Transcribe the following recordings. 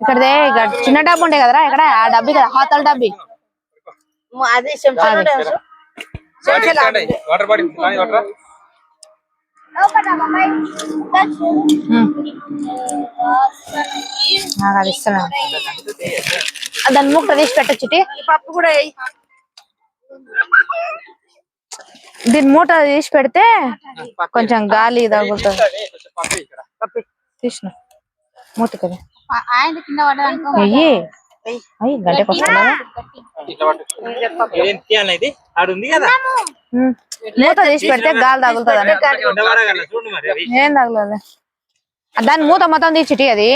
ఇక్కడదే ఇక్కడ చిన్న డబ్బు ఉండే కదరా ఇక్కడ ఆ డబ్బి కదా హాతల డబ్బి మ- అది. నాకు అది ఇస్తున్నా దాని ముక్క తీసి పెట్టచ్చుటి. ఈ పప్పు కూడా. దీని మూట తీసి పెడితే కొంచెం గాలి తగులుతుంది తీసిన. మూత కదా అయ్యి అయ్యి తీసి పెడితే గాలి తగులుతుంది ఏం తగలదు దాని మూత మొత్తం తీసిటి అది.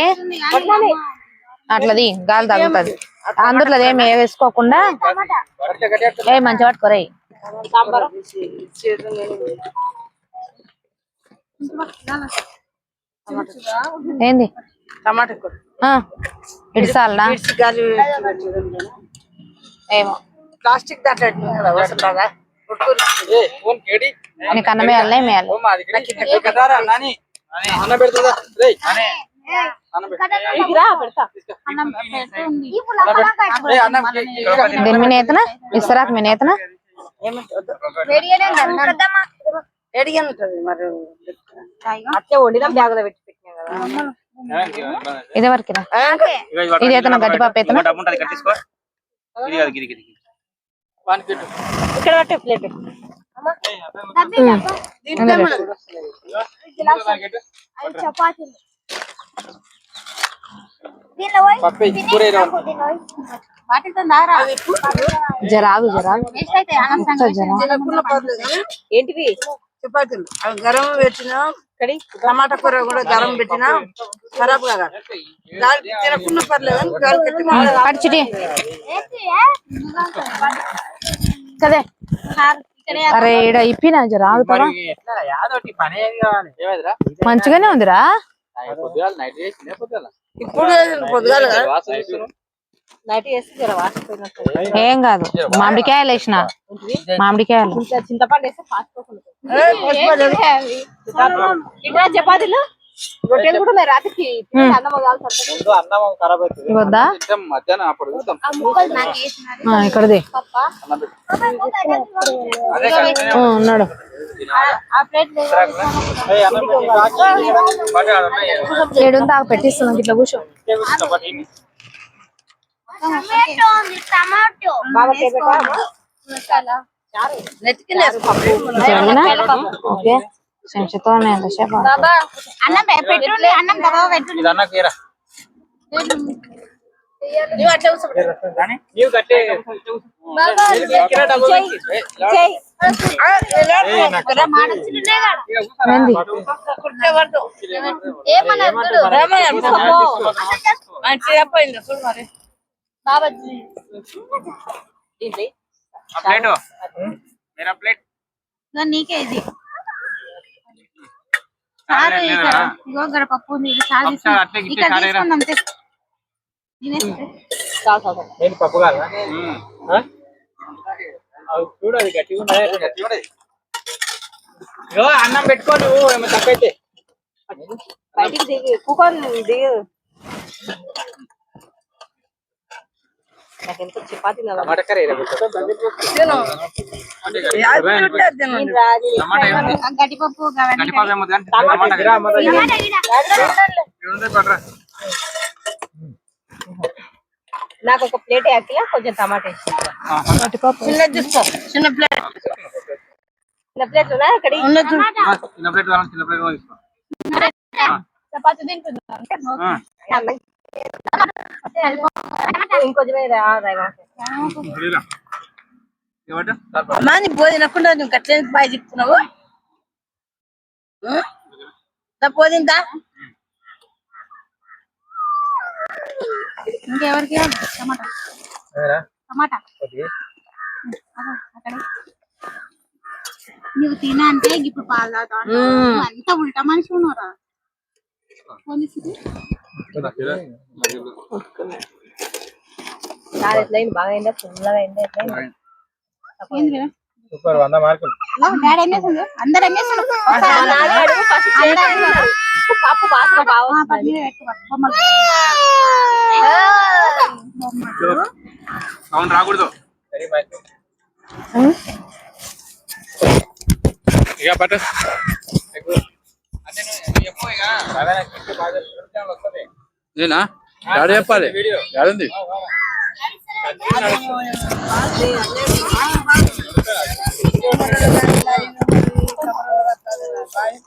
అట్లది గాలి తగులుతుంది. అందులో ఏమి వేసుకోకుండా ఏ మంచి పట్టుకోరాయి ఏంది? టమాటా కూర. ఆ, ఇడిసాలనా మిర్చి గాలి ఏమో. ప్లాస్టిక్ కేడి. నీకు అన్నం వేయాలనే వేయాలి? ఓ మాది ఇక్కడ కదారా నాని. అన్న పెడుతుందా రేయ్ అన్న పెట్టు అన్నం పెట్టుంది ఏయ్ అన్నం ఇక్కడ ఒకటి దీని మీద నేతనా? ఇస్తరాకు మీ నేతనా? ఉంటుంది మరి అట్లే వండినా బ్యాగులో పెట్టి పెట్టినా కదా ఇదే ఇక్కడ పట్టే ప్లేట్ చపాతీలు జరాగు జరాగు ఏంటివి? చపాతీలు. అవి గరం పెట్టినా కడి టమాటా కూర కూడా గరం పెట్టినా ఖరాబ్ కాదు తినకుండా పర్లేదు కదే. అరే ఈడ ఇప్పినా కావాలి? ఏమైందిరా? మంచిగానే ఉందిరా. ఇప్పుడు పొద్దుగాల ఏం కాదు. మామిడికాయలు వేసిన. మామిడికాయలు. చింతపండు వేస్తే చపాతీలు? రొట్టెలు కూడా ఉన్నాయి రాత్రికి. ఇక్కడది. ఉన్నాడు. ఏడు తాగు పెట్టిస్తున్నాం. ఇట్లా కూర్చో. ఓకే అన్నం పె- పెట్టుండి అన్నం కదా పెట్టుండి ఇది అన్న కీరా నువ్వు అట్లా కూర్చోబెట్టు. నీవు కట్టే కీరా డబ్బు పెట్టి. ఏయ్, ఇలా. ఆ, ఇలా ఏయ్, నాకు కూర మాడ- ఇక కూర్చోరా. ఏంది కుర్చీ పట్టు. ఏమన్నారు చూడు రామయ్య, తీసుకోపో. ఆ, చేయకపోయింది చూడు మరి నీకే ఇది. చారు ఇక్కడ. ఇగో ఇక్కడ పప్పు ఉంది. ఇది చారు పప్పు చారు అట్లే తీసుకుందాం. గిట్లే ఇక్కడ చారేరా. తీసుకుందాం తె. తినేస్తే. చాలు చాలు చాలు. నేను పప్పు కాదా చూడు అది గట్టిగా ఉన్నది గట్టిగా ఉన్నది ఇగో అన్నం పెట్టుకో నువ్వు ఏమో తప్పైతే. బయటికి దిగి. కూకొని దిగి. నాకు ఎంత చపాతీ. నాకు ఒక ప్లేట్ యాకిలా కొంచెం టమాటా వేసి చిన్న తీసుకో చిన్న ప్లేట్. చిన్న ప్లేట్ ఉన్నా అక్కడ చిన్న ప్లేట్ చిన్న ప్లేట్ చపాతీ తింటున్నాం అమ్మా నీ నువ్వు బాగా చెప్తున్నావు? ఇంకెవరికి? టమాటా? టమాటా. నువ్వు తిన అంటే ఇప్పుడు పాలు అంత ఉల్టా మనిషి ఉన్నారా పోలీసులు చాలా ఎట్లయింది బాగా అయిందా ఫుల్గా అయిందా ఎట్లయింది ఏంది కదా సూపర్ వంద మార్కులు డాడీ ఏం చేస్తుంది అందరు ఏం చేస్తున్నారు పప్పు బాగా బాగా ఆ, పది మీద పెట్టు, పట్టు, బొమ్మలు. అవును రాకూడదు వెరీ మచ్ ఇక పట్టు ఎక్కు. అంటే నువ్వు చెప్పు ఇక. డాడీ చెప్పాలి?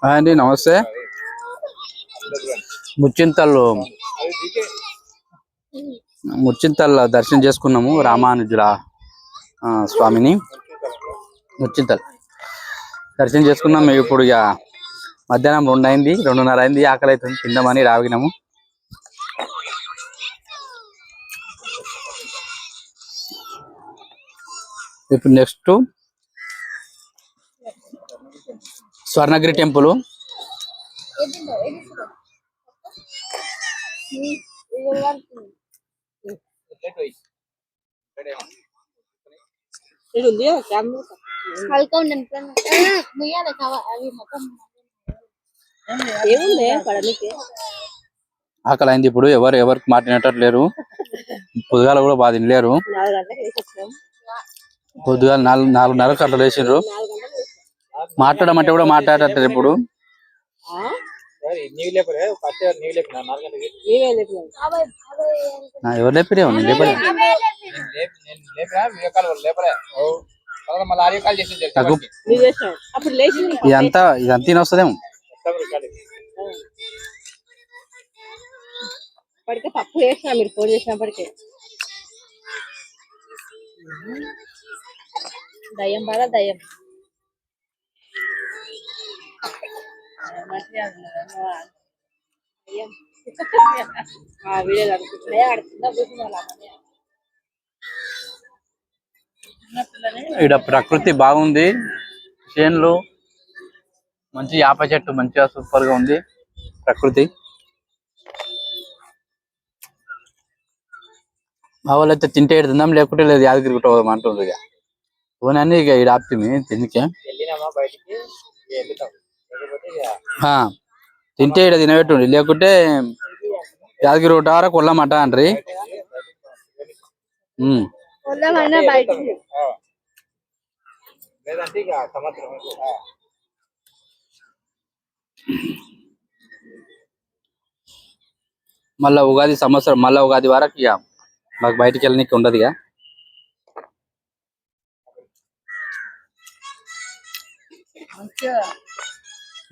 హాయ్ అండి నమస్తే. ముచ్చింతల్లో ముచ్చింతల్ దర్శనం చేసుకున్నాము రామానుజుల ఆ, స్వామిని. ముచ్చింతల్. దర్శనం చేసుకున్నాం మేము ఇప్పుడు ఇక మధ్యాహ్నం రెండు అయింది రెండున్నర అయింది ఆకలి అవుతుంది తిందామని రాగినాము ఇప్పుడు నెక్స్ట్ స్వర్ణగిరి టెంపుల్. ఆకలి అయింది ఇప్పుడు. ఎవరు ఎవరికి మాట్లాడేటట్టు పొద్దుగాల కూడా బాగా తినలేరు. నాలుగు వచ్చినాం పొద్దుగాల నాలుగు నాలుగున్నరకు అట్లా లేచిండ్రు మాట్లాడమంటే కూడా మాట్లాడట్లేదు ఇప్పుడు. నాలుగు ఎవరు లేపిరే నేను లేపలే. ఇదంతా ఇదంతా తినొస్తుందేమో. ఇప్పటికే పప్పు చేసినా మీరు ఫోన్ చేసినప్పటికే. దయ్యం బాధ దయ్యం. దయ్యం. ఆ వీడియో ఇక్కడ ప్రకృతి బాగుంది. చేన్లు మంచి యాప చెట్టు మంచిగా సూపర్గా ఉంది. ప్రకృతి. మా వాళ్ళు అయితే తింటే తిందాం లేకుంటే లేదు యాదగిరి గుట్ట పోదాం అంటుండ్రు ఇక. పోనీ ఇక ఇక్కడ ఆప్తిమి తిండికే తింటే ఇక్కడ తినబెట్టుండి లేకుంటే యాదగిరి గుట్ట వరకు కొల్లమంట అండ్రి. మళ్ళా ఉగాది సంవత్సరం మళ్ళా ఉగాది వరకు ఇక మాకు బయటికి వెళ్ళడానికి ఉండదు ఇక.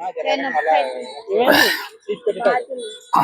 అది. ఆ,